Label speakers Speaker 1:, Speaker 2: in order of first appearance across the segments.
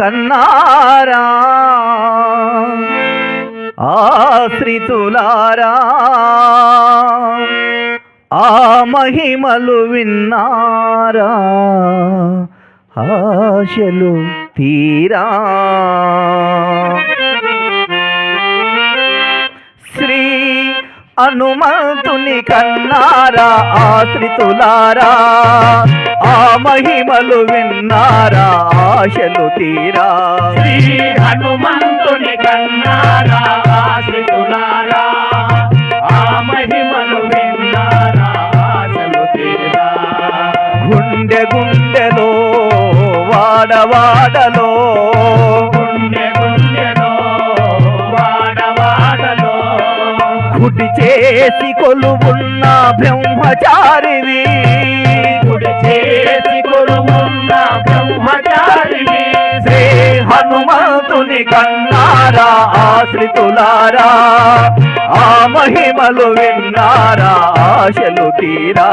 Speaker 1: కన్నారా? ఆశ్రితులారా ఆ మహిమలు విన్నారా? ఆశలు తీరా? శ్రీ హనుమంతుని కన్నారా ఆశ్రితులారా? ఆ మహిమలు విన్నారా ఆశలు తీరా?
Speaker 2: శ్రీ హనుమంతుని కన్నారా ఆశ్రితులారా ఆ మహిమలు విన్నారా ఆశలు తీరా?
Speaker 1: గుండె గుండెలో వాడవాడలో చేసి కొలువున్న బ్రహ్మచారివి హనుమంతుని కన్నారా ఆశ్రితులారా? ఆ మహిమలు విన్నారా ఆశలు తీరా?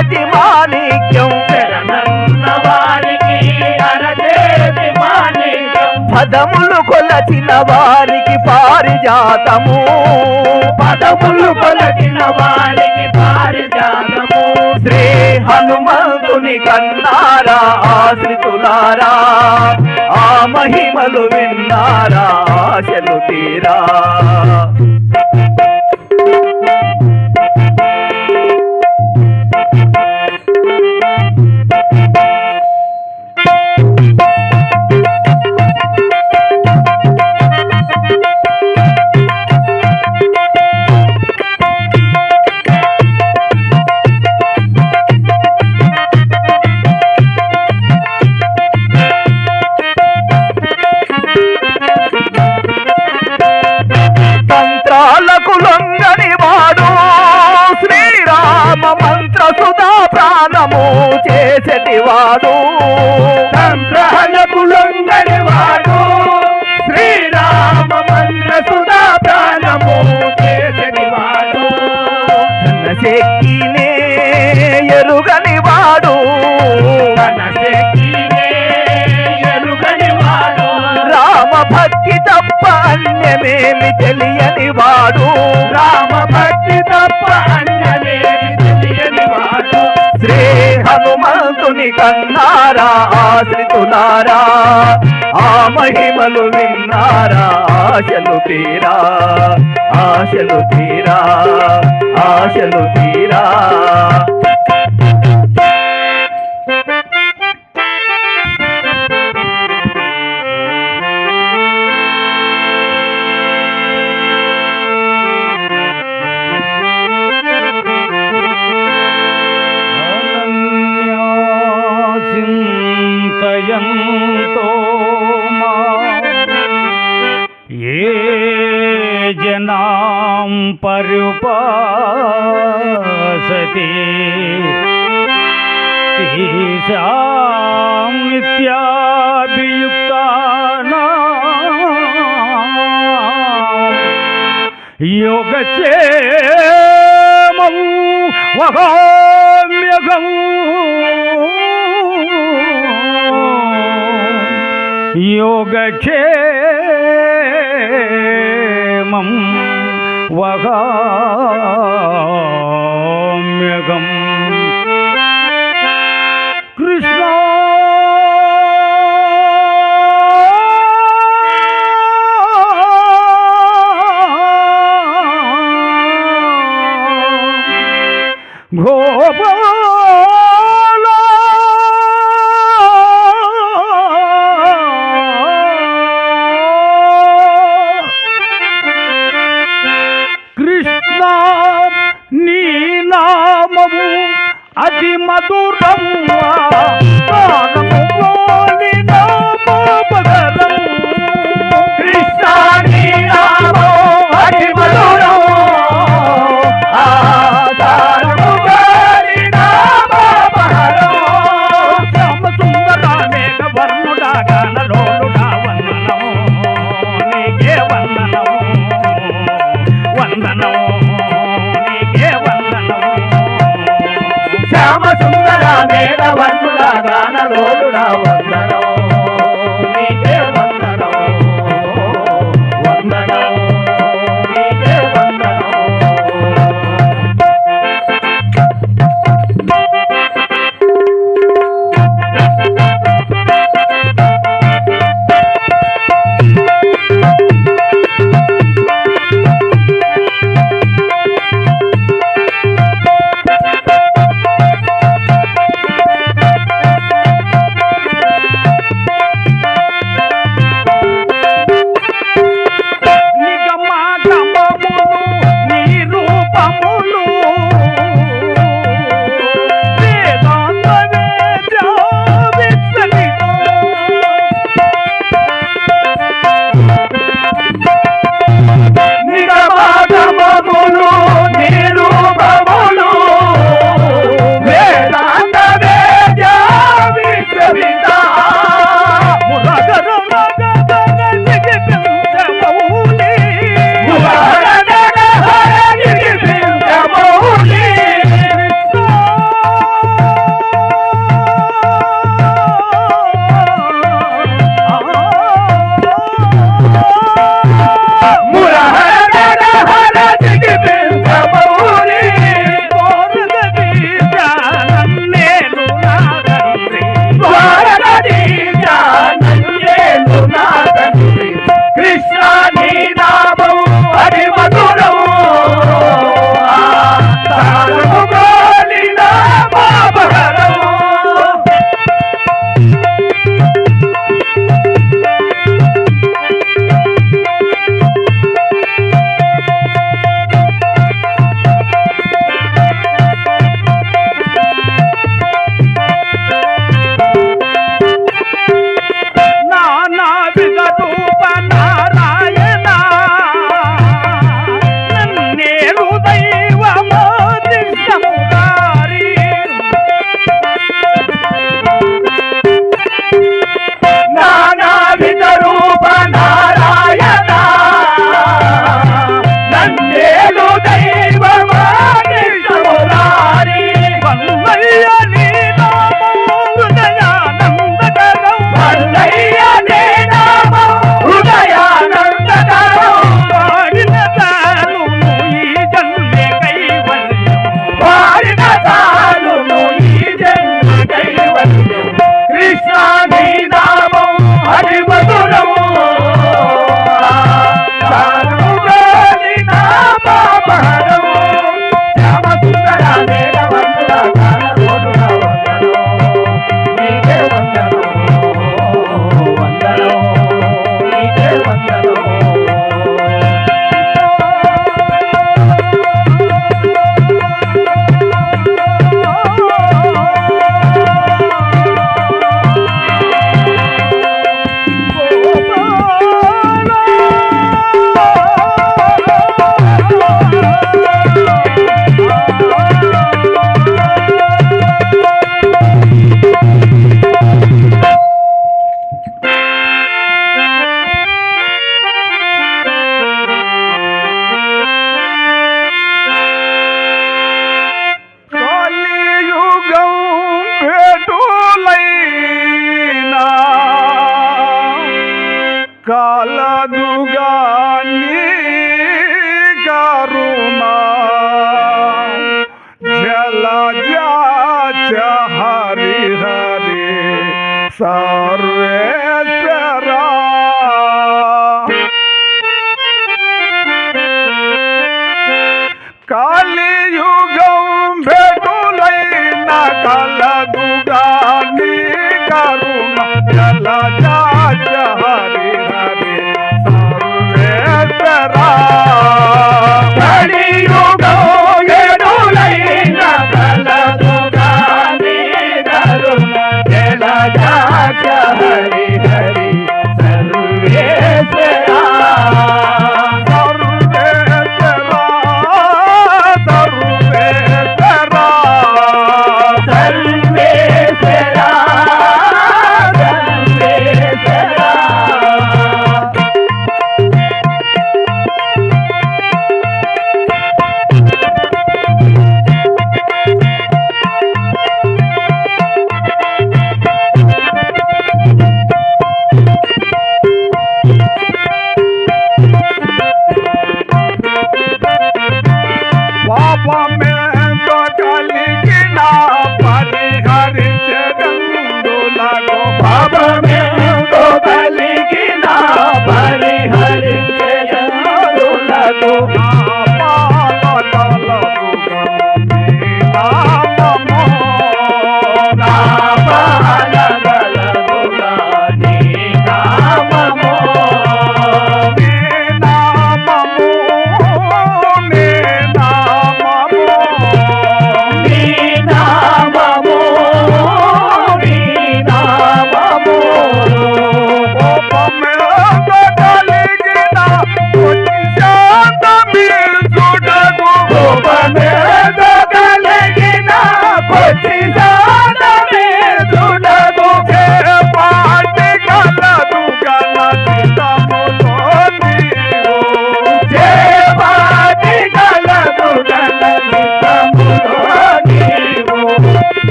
Speaker 1: అరచేతి మాణిక్యం. పదములు కొలచిన వారికి పారిజాతము.
Speaker 2: పదములు కొలచిన వారికి పారిజాతము
Speaker 1: శ్రీ హనుమంతుని కన్నారా ఆశ్రితులారా ఆ మహిమలు విన్నారా ఆశలు తీరా. చేసటి వాడు
Speaker 2: తంత్రాలకు లొంగని వాడు శ్రీరామ మంత్ర సుధా ప్రాణము చేసని వాడు
Speaker 1: తన శక్తినే ఎరుగని వాడు
Speaker 2: తన శక్తినే ఎరుగని వాడు
Speaker 1: రామ భక్తి తప్ప అన్యమేమి తెలియని వాడు
Speaker 2: రామ భక్తి
Speaker 1: హనుమంతుని కన్నారా ఆశ్రితులారా ఆ మహిమలు విన్నారా ఆశలు తీరా ఆశలు తీరా ఆశలు తీరా.
Speaker 3: పరుపాసతే తేషాం నిత్యాభియుక్తానాం యోగక్షేమం వహామ్యగం యోగక్షేమం వహామ్యగం
Speaker 1: cala do.
Speaker 2: ராஜா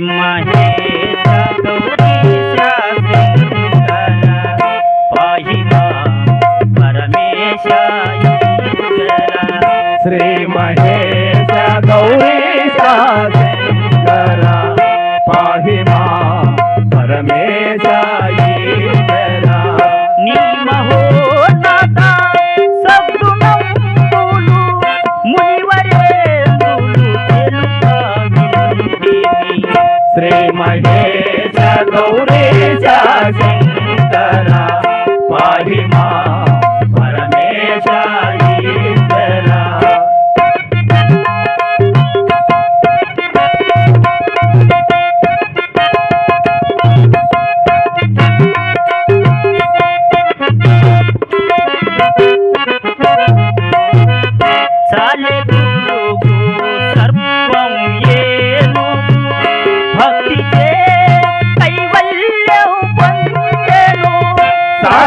Speaker 2: శ్రీ
Speaker 1: శ్రీ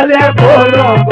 Speaker 2: બોલો